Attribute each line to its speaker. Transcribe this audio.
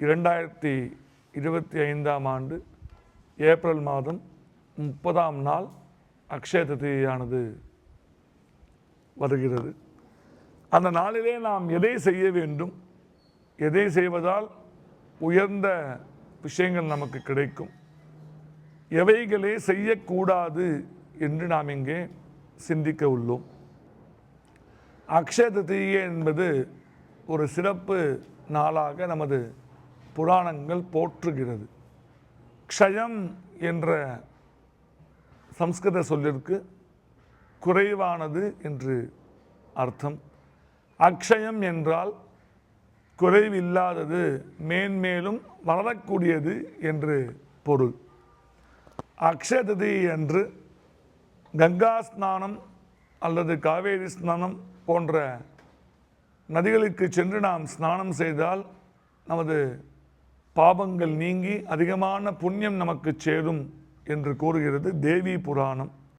Speaker 1: இரண்டாயிரத்தி இருபத்தி ஐந்தாம் ஆண்டு ஏப்ரல் மாதம் முப்பதாம் நாள் அக்ஷய திதியானது வருகிறது. அந்த நாளிலே நாம் எதை செய்ய வேண்டும்? எதை செய்வதால் உயர்ந்த விஷயங்கள் நமக்கு கிடைக்கும்? எவைகளே செய்யக்கூடாது என்று நாம் இங்கே சிந்திக்க உள்ளோம். அக்ஷய திதியை என்பது ஒரு சிறப்பு நாளாக நமது புராணங்கள் போற்றுகிறது. க்ஷயம் என்ற சம்ஸ்கிருத சொல்லிற்கு குறைவானது என்று அர்த்தம். அக்ஷயம் என்றால் குறைவில்லாதது மேன்மேலும் வளரக்கூடியது என்று பொருள். அக்ஷயதிதி என்று கங்கா ஸ்நானம் அல்லது காவேரி ஸ்நானம் போன்ற நதிகளுக்கு சென்று நாம் ஸ்நானம் செய்தால் நமது பாபங்கள் நீங்கி அதிகமான புண்ணியம் நமக்கு சேரும் என்று கூறுகிறது தேவி புராணம்.